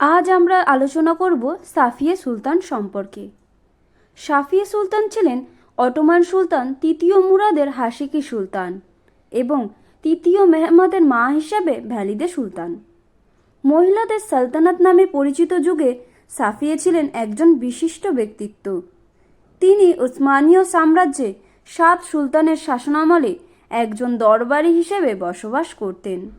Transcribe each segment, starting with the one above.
আজ আমরা আলোচনা করব সাফিয়ে সুলতান সম্পর্কে। সাফিয়ে সুলতান ছিলেন অটোমান সুলতান তৃতীয় মুরাদের হাসিকি সুলতান এবং তৃতীয় মেহমাদের মা হিসাবে ভ্যালিদে সুলতান। মহিলাদের সালতানাত নামে পরিচিত যুগে সাফিয়ে ছিলেন একজন বিশিষ্ট ব্যক্তিত্ব। তিনি উসমানীয় সাম্রাজ্যে সাত সুলতানের শাসনামলে একজন দরবারি হিসেবে বসবাস করতেন।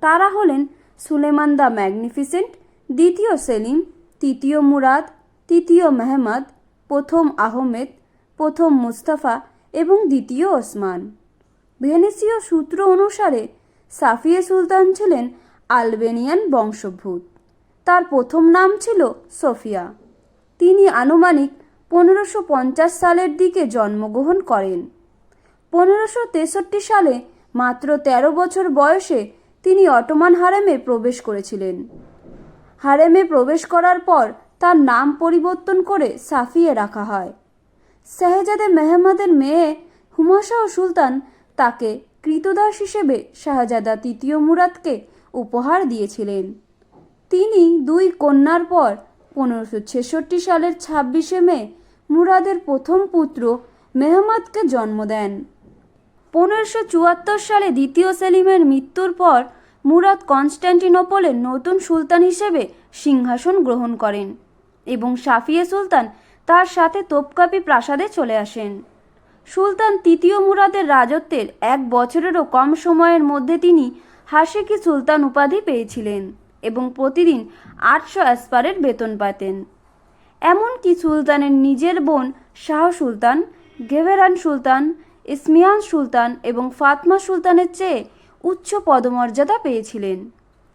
তারা হলেন সুলেমান দ্য ম্যাগনিফিসেন্ট দ্বিতীয় সেলিম, তৃতীয় মুরাদ, তৃতীয় মেহমদ, প্রথম আহমেদ, প্রথম মুস্তাফা এবং দ্বিতীয় ওসমান। ভেনেসীয় সূত্র অনুসারে সাফিয়ে সুলতান ছিলেন আলবেনিয়ান বংশোদ্ভূত। তার প্রথম নাম ছিল সোফিয়া। তিনি আনুমানিক পনেরোশো পঞ্চাশ সালের দিকে জন্মগ্রহণ করেন। পনেরোশো তেষট্টি সালে মাত্র ১৩ বছর বয়সে তিনি অটোমান হারেমে প্রবেশ করেছিলেন। হারেমে প্রবেশ করার পর তার নাম পরিবর্তন করে সাফিয়ে রাখা হয়। শাহজাদে মেহমদের মেয়ে হুমাশাহ সুলতান তাকে কৃতদাস হিসেবে শাহজাদা তৃতীয় মুরাদকে উপহার দিয়েছিলেন। তিনি দুই কন্যার পর পনেরোশো ছেষট্টি সালের ছাব্বিশে মে মুরাদের প্রথম পুত্র মেহমদকে জন্ম দেন। পনেরোশো চুয়াত্তর সালে দ্বিতীয় সেলিমের মৃত্যুর পর মুরাদ কনস্ট্যান্টিনোপলের নতুন সুলতান হিসেবে সিংহাসন গ্রহণ করেন এবং সাফিয়ে সুলতান তার সাথে তোপকাপি প্রাসাদে চলে আসেন। সুলতান তৃতীয় মুরাদের রাজত্বের এক বছরেরও কম সময়ের মধ্যে তিনি হাসেকি সুলতান উপাধি পেয়েছিলেন এবং প্রতিদিন আটশো অ্যাসপারের বেতন পাতেন। এমনকি সুলতানের নিজের বোন শাহ সুলতান গেভেরান সুলতান, ইসমিয়ান সুলতান এবং ফাতমা সুলতানের চেয়ে উচ্চ পদমর্যাদা পেয়েছিলেন।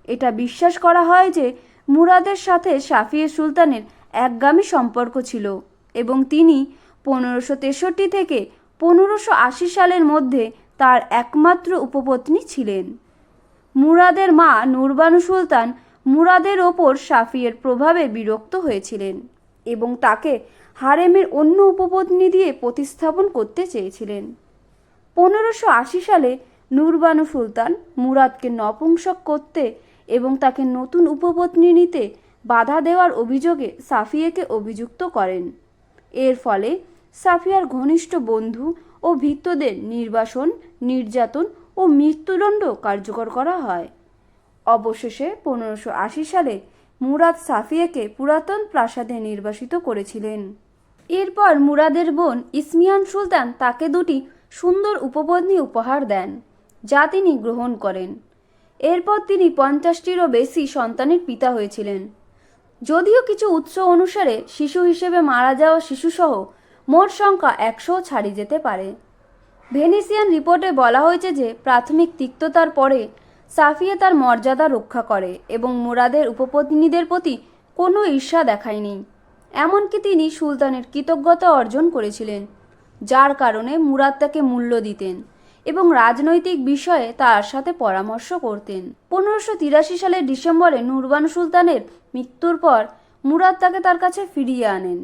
এটা বিশ্বাস করা হয় যে মুরাদের সাথে সাফিয়ে সুলতানের একগামী সম্পর্ক ছিল এবং তিনি পনেরোশো তেষট্টি থেকে পনেরোশো আশি সালের মধ্যে তার একমাত্র উপপত্নী ছিলেন। মুরাদের মা নুরবানু সুলতান মুরাদের ওপর সাফিয়ের প্রভাবে বিরক্ত হয়েছিলেন এবং তাকে হারেমের অন্য উপপত্নী দিয়ে প্রতিস্থাপন করতে চেয়েছিলেন। পনেরোশো আশি সালে নুরবানু সুলতান মুরাদকে নপুংসক করতে এবং তাকে নতুন উপপত্নী নিতে বাধা দেওয়ার অভিযোগে সাফিয়েকে অভিযুক্ত করেন। এর ফলে সাফিয়ার ঘনিষ্ঠ বন্ধু ও ভৃত্যদের নির্বাসন, নির্যাতন ও মৃত্যুদণ্ড কার্যকর করা হয়। অবশেষে পনেরোশো আশি সালে মুরাদ সাফিয়াকে পুরাতন প্রাসাদে নির্বাসিত করেছিলেন। এরপর মুরাদের বোন ইসমিয়ান সুলতান তাকে দুটি সুন্দর উপপত্নী উপহার দেন। যা তিনি গ্রহণ করেন। এরপর তিনি পঞ্চাশটিরও বেশি সন্তানের পিতা হয়েছিলেন। যদিও কিছু উৎস অনুসারে শিশু হিসেবে মারা যাওয়া শিশুসহ মোট সংখ্যা একশো ছাড়িয়ে যেতে পারে। ভেনিসিয়ান রিপোর্টে বলা হয়েছে যে, প্রাথমিক তিক্ততার পরে সাফিয়ে তার মর্যাদা রক্ষা করে এবং মুরাদের উপপত্নীদের প্রতি কোনো ঈর্ষা দেখায়নি। এমনকি তিনি সুলতানের কৃতজ্ঞতা অর্জন করেছিলেন, যার কারণে মুরাদ তাকে মূল্য দিতেন। এবং রাজনৈতিক বিষয়ে তার সাথে পরামর্শ করতেন। পনেরোশো তিরাশি সালের ডিসেম্বরে নুরবান সুলতানের মৃত্যুর পর মুরাদ তাকে তার কাছে ফিরিয়ে আনেন।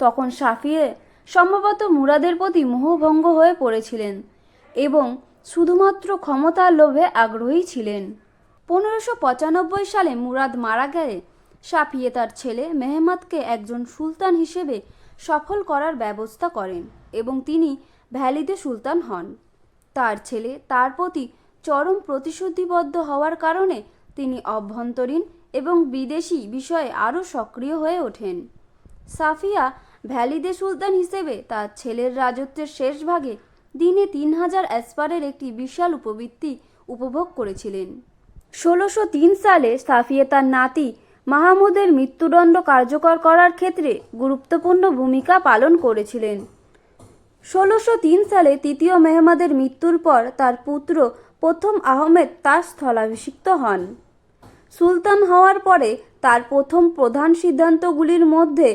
তখন সাফিয়ে সম্ভবত মুরাদের প্রতি মোহভঙ্গ হয়ে পড়েছিলেন এবং শুধুমাত্র ক্ষমতার লোভে আগ্রহী ছিলেন। পনেরোশো পঁচানব্বই সালে মুরাদ মারা গেলে সাফিয়ে তার ছেলে মেহমদকে একজন সুলতান হিসেবে সফল করার ব্যবস্থা করেন এবং তিনি ভ্যালিদে সুলতান হন। তার ছেলে তার প্রতি চরম প্রতিশ্রুতিবদ্ধ হওয়ার কারণে তিনি অভ্যন্তরীণ এবং বিদেশি বিষয়ে আরও সক্রিয় হয়ে ওঠেন। সাফিয়া ভ্যালিদে সুলতান হিসেবে তার ছেলের রাজত্বের শেষ ভাগে দিনে তিন হাজার অ্যাসপারের একটি বিশাল উপবৃত্তি উপভোগ করেছিলেন। ষোলোশো তিন সালে সাফিয়ে তার নাতি মাহমুদের মৃত্যুদণ্ড কার্যকর করার ক্ষেত্রে গুরুত্বপূর্ণ ভূমিকা পালন করেছিলেন। ষোলোশো তিন সালে তৃতীয় মেহমাদের মৃত্যুর পর তার পুত্র প্রথম আহমেদ তার স্থলাভিষিক্ত হন। সুলতান হওয়ার পরে তার প্রথম প্রধান সিদ্ধান্তগুলির মধ্যে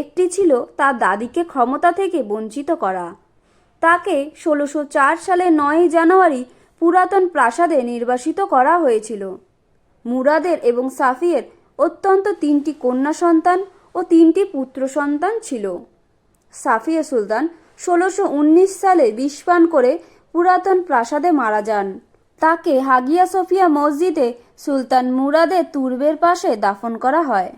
একটি ছিল তার দাদিকে ক্ষমতা থেকে বঞ্চিত করা। তাকে ষোলোশো চার সালে নয়ই জানুয়ারি পুরাতন প্রাসাদে নির্বাসিত করা হয়েছিল। মুরাদের এবং সাফিয়ের অত্যন্ত তিনটি কন্যা সন্তান ও তিনটি পুত্র সন্তান ছিল। সাফিয়া সুলতান ষোলোশো সালে বিষপান করে পুরাতন প্রাসাদে মারা যান। তাকে হাগিয়া সোফিয়া মসজিদে সুলতান মুরাদের তুর্বের পাশে দাফন করা হয়।